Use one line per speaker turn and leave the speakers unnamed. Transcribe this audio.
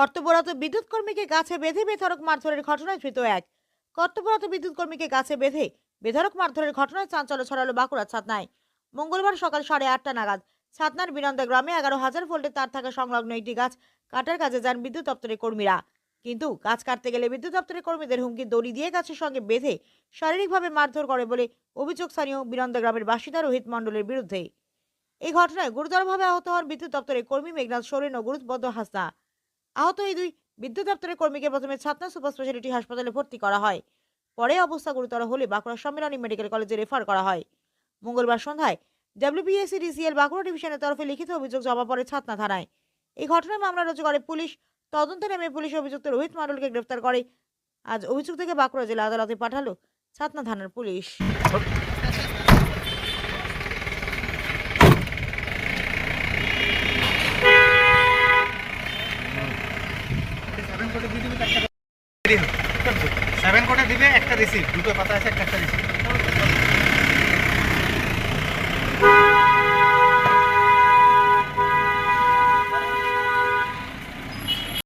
কর্তব্যরত বিদ্যুৎ কর্মীকে গাছে বেঁধে বেধরক মারধরের ঘটনায় ধৃত এক। কর্তব্যরত বিদ্যুৎ কর্মীকে গাছে বেঁধে বেধরক মারধরের ঘটনায় চাঞ্চল্য ছড়ালো বাঁকুড়া ছাতনায়। মঙ্গলবার সকাল সাড়ে আটটা নাগাদ ছাতনার বিনন্দা গ্রামে এগারো হাজার ভোল্টের তার থাকা সংলগ্ন একটি গাছ কাটার কাজে যান বিদ্যুৎ দপ্তরের কর্মীরা। কিন্তু গাছ কাটতে গেলে বিদ্যুৎ দপ্তরের কর্মীদের হুমকি দড়ি দিয়ে গাছের সঙ্গে বেঁধে শারীরিকভাবে মারধর করে বলে অভিযোগ স্থানীয় বিনন্দা গ্রামের বাসিন্দা রোহিত মণ্ডলের বিরুদ্ধে। এই ঘটনায় গুরুতরভাবে আহত হন বিদ্যুৎ দপ্তরের কর্মী মেঘনাথ সোরেন ও গুরুত্ববদ্ধ হাসনা আহত এই দুই বিদ্যুৎ দপ্তরের কর্মীকে প্রথমে ছাতনা সুপার স্পেশালিটি হাসপাতালে ভর্তি করা হয়। পরে অবস্থা গুরুতর হলে বাঁকুড়া সম্মেলনী মেডিকেল কলেজে রেফার করা হয়। মঙ্গলবার সন্ধ্যায় ডাব্লিউবিএসসি ডিসিএল বাঁকুড়া ডিভিশনের তরফে লিখিত অভিযোগ জমা পড়ে ছাতনা থানায়। এই ঘটনায় মামলা রুজু করে পুলিশ। তদন্তে নেমে পুলিশ অভিযুক্ত রোহিত মণ্ডলকে গ্রেফতার করে। আজ অভিযুক্তকে বাঁকুড়া জেলা আদালতে পাঠালো ছাতনা থানার পুলিশ।
সেভেন কোটে দিবে একটা রিসিভ দুটো পাতা আছে একটা একটা রিসিভ